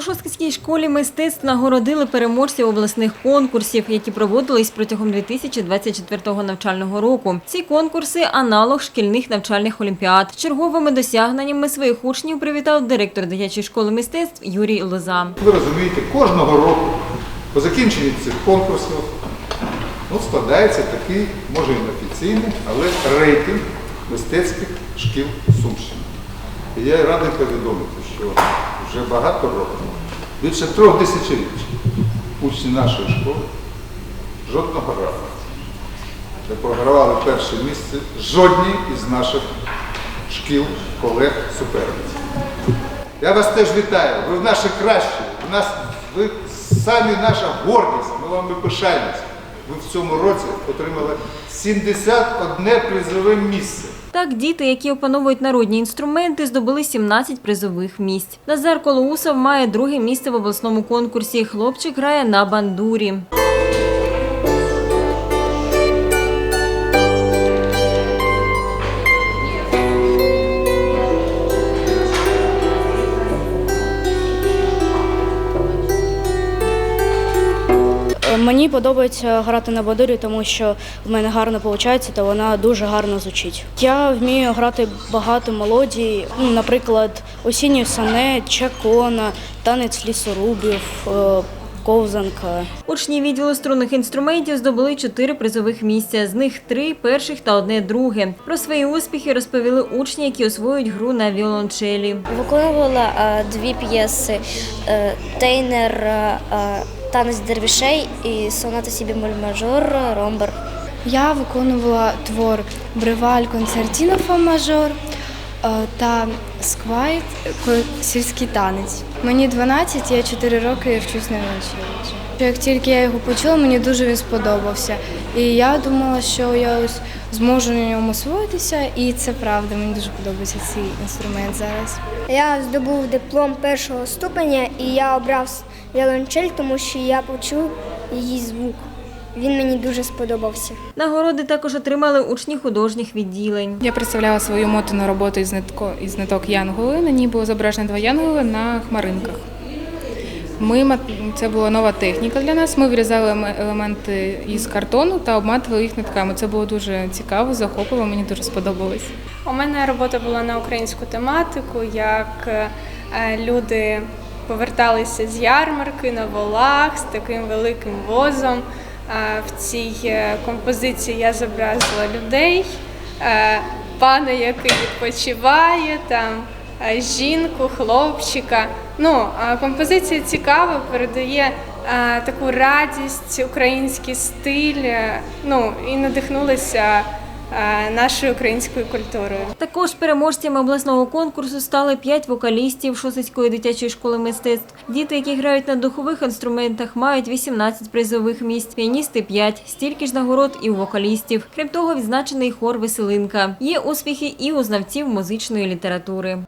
У Шосткинській школі мистецтв нагородили переможців обласних конкурсів, які проводились протягом 2024 навчального року. Ці конкурси – аналог шкільних навчальних олімпіад. Черговими досягненнями своїх учнів привітав директор дитячої школи мистецтв Юрій Лоза. Ви розумієте, кожного року по закінченні цих конкурсів ну, складається такий, може і неофіційний, але рейтинг мистецьких шкіл Сумщини. І я радий повідомити, що вже багато років, більше трьох десятиріч, учні нашої школи жодного разу не програвали перше місце жодній із наших шкіл, колег, суперниць. Я вас теж вітаю. Ви в наші кращі. В нас ви самі наша гордість. Ми вами пишаємося. Ви в цьому році отримали 71 призове місце. Так, діти, які опановують народні інструменти, здобули 17 призових місць. Назар Колоусов має друге місце в обласному конкурсі. Хлопчик грає на бандурі. Мені подобається грати на бадурі, тому що в мене гарно виходить та вона дуже гарно звучить. Я вмію грати багато мелодій, ну, наприклад, осінню сане, чакона, танець лісорубів, е, ковзанка. Учні відділу струнних інструментів здобули чотири призових місця. З них три перших та одне друге. Про свої успіхи розповіли учні, які освоюють гру на віолончелі. Виконувала дві п'єси е, Тейнер Танець дервішей і соната сі бемоль мажор ромбер. Я виконувала твор Бреваль концертіно фа мажор та сквайт сільський танець. Мені 12, я 4 роки вчусь на віолончелі. Як тільки я його почула, мені дуже він сподобався. І я думала, що я ось зможу на ньому освоїтися, і це правда. Мені дуже подобається цей інструмент зараз. Я здобув диплом першого ступеня і я обрав віолончель, тому що я почув її звук. Він мені дуже сподобався. Нагороди також отримали учні художніх відділень. Я представляла свою мотану роботу із, нитко, із ниток Янголи. На ній було зображено два янголи на хмаринках. Ми, це була нова техніка для нас. Ми вирізали ем- елементи із картону та обматували їх нитками. Це було дуже цікаво, захопливо, мені дуже сподобалось. У мене робота була на українську тематику, як е, люди поверталися з ярмарки на волах з таким великим возом. В цій е, композиції я зобразила людей, е, пана, який відпочиває, там е, жінку, хлопчика. Ну, композиція цікава, передає таку радість, український стиль. Ну і надихнулася нашою українською культурою. Також переможцями обласного конкурсу стали п'ять вокалістів Шосицької дитячої школи мистецтв. Діти, які грають на духових інструментах, мають 18 призових місць, піаністи 5, стільки ж нагород і у вокалістів. Крім того, відзначений хор Веселинка. Є успіхи і у знавців музичної літератури.